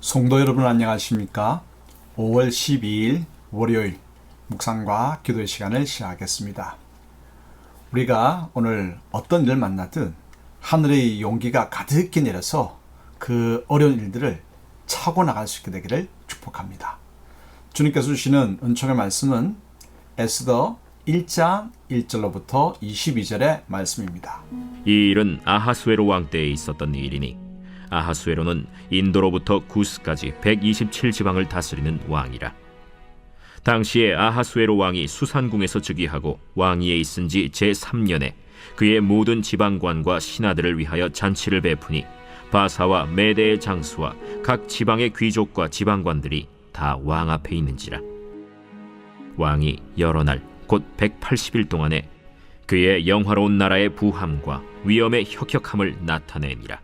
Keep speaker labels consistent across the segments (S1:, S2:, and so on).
S1: 성도 여러분 안녕하십니까? 5월 12일 월요일 묵상과 기도의 시간을 시작하겠습니다. 우리가 오늘 어떤 일을 만나든 하늘의 용기가 가득히 내려서 그 어려운 일들을 차고 나갈 수 있게 되기를 축복합니다. 주님께서 주시는 은총의 말씀은 에스더 1장 1절로부터 22절의 말씀입니다.
S2: 이 일은 아하수에로 왕 때에 있었던 일이니 아하수에로는 인도로부터 구스까지 127 지방을 다스리는 왕이라. 당시에 아하수에로 왕이 수산궁에서 즉위하고 왕위에 있은 지 제3년에 그의 모든 지방관과 신하들을 위하여 잔치를 베푸니 바사와 메대의 장수와 각 지방의 귀족과 지방관들이 다 왕 앞에 있는지라. 왕이 여러 날 곧 180일 동안에 그의 영화로운 나라의 부함과 위엄의 혁혁함을 나타내니라.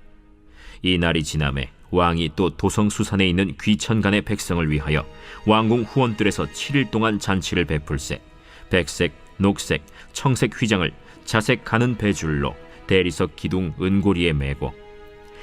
S2: 이 날이 지남에 왕이 또 도성 수산에 있는 귀천간의 백성을 위하여 왕궁 후원들에서 7일 동안 잔치를 베풀세 백색, 녹색, 청색 휘장을 자색 가는 배줄로 대리석 기둥 은고리에 메고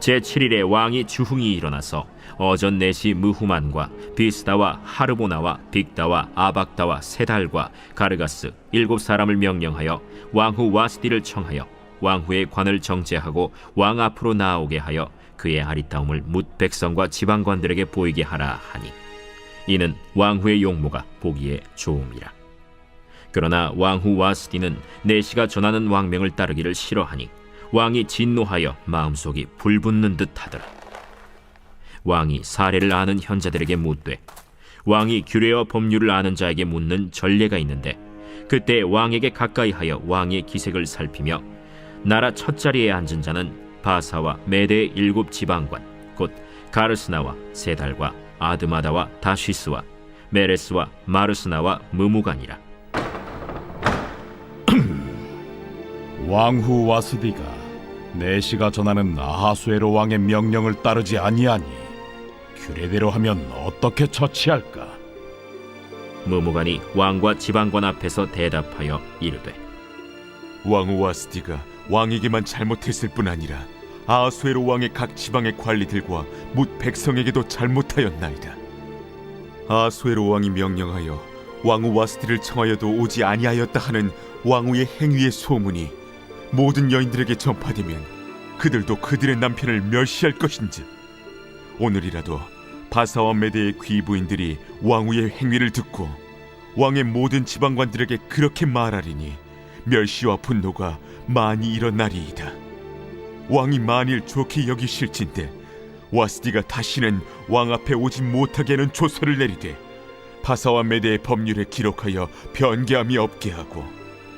S2: 제7일에 왕이 주흥이 일어나서 어전 내시 무후만과 비스다와 하르보나와 빅다와 아박다와 세달과 가르가스 일곱 사람을 명령하여 왕후 와스디를 청하여 왕후의 관을 정제하고 왕 앞으로 나오게 하여 그의 아리따움을 뭇 백성과 지방관들에게 보이게 하라 하니 이는 왕후의 용모가 보기에 좋음이라. 그러나 왕후 와스디는 내시가 전하는 왕명을 따르기를 싫어하니 왕이 진노하여 마음속이 불붙는 듯하더라. 왕이 사례를 아는 현자들에게 묻되 왕이 규례와 법률을 아는 자에게 묻는 전례가 있는데 그때 왕에게 가까이하여 왕의 기색을 살피며 나라 첫 자리에 앉은 자는 바사와 메대의 일곱 지방관 곧 가르스나와 세달과 아드마다와 다시스와 메레스와 마르스나와 무무간이라.
S3: 왕후 와스디가 내시가 전하는 아하수에로 왕의 명령을 따르지 아니하니 규례대로 하면 어떻게 처치할까?
S2: 무무간이 왕과 지방관 앞에서 대답하여 이르되
S4: 왕후 와 스디가 왕에게만 잘못했을 뿐 아니라 아하수에로 왕의 각 지방의 관리들과 뭇 백성에게도 잘못하였나이다. 아하수에로 왕이 명령하여 왕후 와스디를 청하여도 오지 아니하였다 하는 왕후의 행위의 소문이 모든 여인들에게 전파되면 그들도 그들의 남편을 멸시할 것인지 오늘이라도 바사와 메대의 귀부인들이 왕후의 행위를 듣고 왕의 모든 지방관들에게 그렇게 말하리니 멸시와 분노가 많이 일어나리이다. 왕이 만일 좋게 여기실진데 와스디가 다시는 왕 앞에 오지 못하게 하는 조서를 내리되 바사와 메대의 법률에 기록하여 변개함이 없게 하고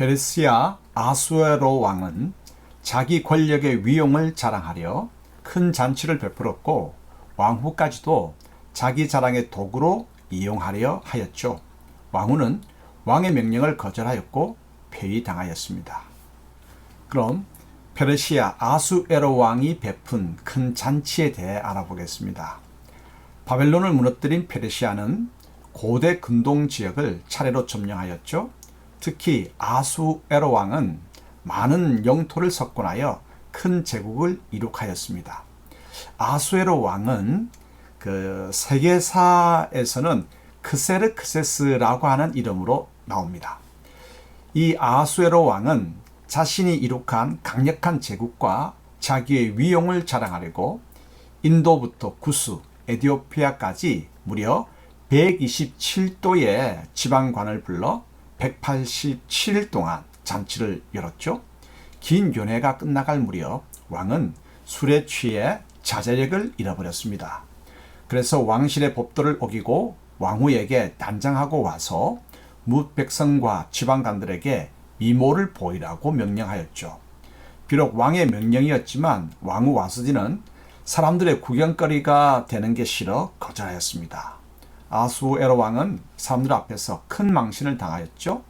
S2: 더라
S1: 페르시아 아수에로 왕은 자기 권력의 위용을 자랑하려 큰 잔치를 베풀었고 왕후까지도 자기 자랑의 도구로 이용하려 하였죠. 왕후는 왕의 명령을 거절하였고 폐위당하였습니다. 그럼 페르시아 아수에로 왕이 베푼 큰 잔치에 대해 알아보겠습니다. 바벨론을 무너뜨린 페르시아는 고대 근동 지역을 차례로 점령하였죠. 특히 아수에로 왕은 많은 영토를 석권하여 큰 제국을 이룩하였습니다. 아수에로 왕은 그 세계사에서는 크세르크세스라고 하는 이름으로 나옵니다. 이 아수에로 왕은 자신이 이룩한 강력한 제국과 자기의 위용을 자랑하려고 인도부터 구스, 에디오피아까지 무려 127도의 지방관을 불러 187일 동안 잔치를 열었죠. 긴 연회가 끝나갈 무렵 왕은 술에 취해 자제력을 잃어버렸습니다. 그래서 왕실의 법도를 어기고 왕후에게 단장하고 와서 무 백성과 지방관들에게 미모를 보이라고 명령하였죠. 비록 왕의 명령이었지만 왕후 와스디는 사람들의 구경거리가 되는 게 싫어 거절하였습니다. 아수에로 왕은 사람들 앞에서 큰 망신을 당하였죠.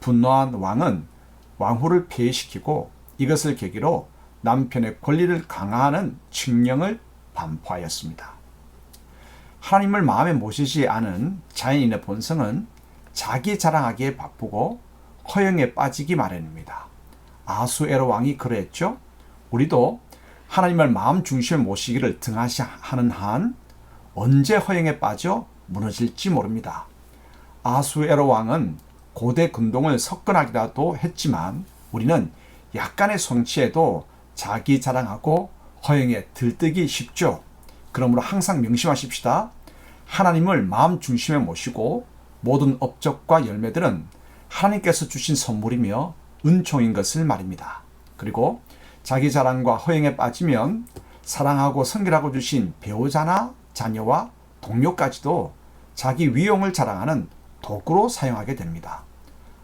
S1: 분노한 왕은 왕후를 폐위시키고 이것을 계기로 남편의 권리를 강화하는 칙령을 반포하였습니다. 하나님을 마음에 모시지 않은 자연인의 본성은 자기 자랑하기에 바쁘고 허영에 빠지기 마련입니다. 아수에로 왕이 그러했죠. 우리도 하나님을 마음 중심에 모시기를 등하시하는 한 언제 허영에 빠져 무너질지 모릅니다. 아수에로 왕은 고대 근동을 석권하기라도 했지만 우리는 약간의 성취에도 자기 자랑하고 허영에 들뜨기 쉽죠. 그러므로 항상 명심하십시다. 하나님을 마음 중심에 모시고 모든 업적과 열매들은 하나님께서 주신 선물이며 은총인 것을 말입니다. 그리고 자기 자랑과 허영에 빠지면 사랑하고 성결하고 주신 배우자나 자녀와 동료까지도 자기 위용을 자랑하는 도구로 사용하게 됩니다.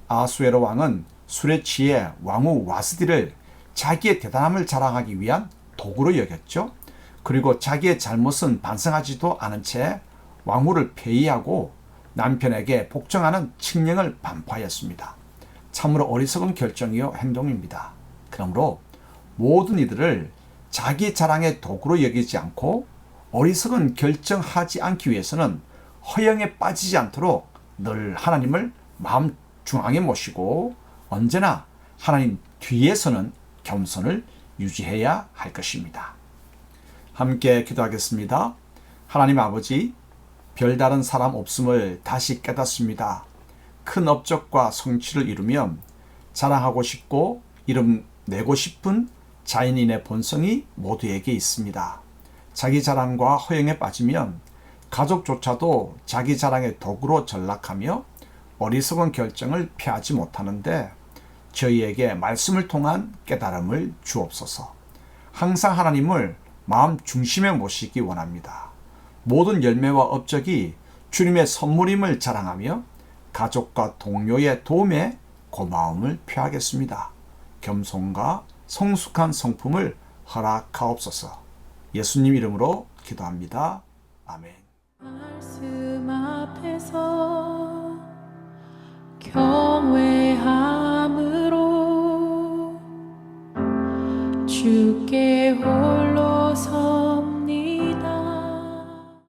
S1: 아수에로 왕은 술에 취해 왕후 와스디를 자기의 대단함을 자랑하기 위한 도구로 여겼죠. 그리고 자기의 잘못은 반성하지도 않은 채 왕후를 폐위하고 남편에게 복종하는 칙령을 반포하였습니다. 참으로 어리석은 결정이요 행동입니다. 그러므로 모든 이들을 자기 자랑의 도구로 여기지 않고 어리석은 결정하지 않기 위해서는 허영에 빠지지 않도록 늘 하나님을 마음 중앙에 모시고 언제나 하나님 뒤에서는 겸손을 유지해야 할 것입니다. 함께 기도하겠습니다. 하나님 아버지, 별다른 사람 없음을 다시 깨닫습니다. 큰 업적과 성취를 이루면 자랑하고 싶고 이름 내고 싶은 자연인의 본성이 모두에게 있습니다. 자기 자랑과 허영에 빠지면 가족조차도 자기 자랑의 도구로 전락하며 어리석은 결정을 피하지 못하는데 저희에게 말씀을 통한 깨달음을 주옵소서. 항상 하나님을 마음 중심에 모시기 원합니다. 모든 열매와 업적이 주님의 선물임을 자랑하며 가족과 동료의 도움에 고마움을 표하겠습니다. 겸손과 성숙한 성품을 허락하옵소서. 예수님 이름으로 기도합니다. 아멘.
S5: 말씀 앞에서 경외함으로 주께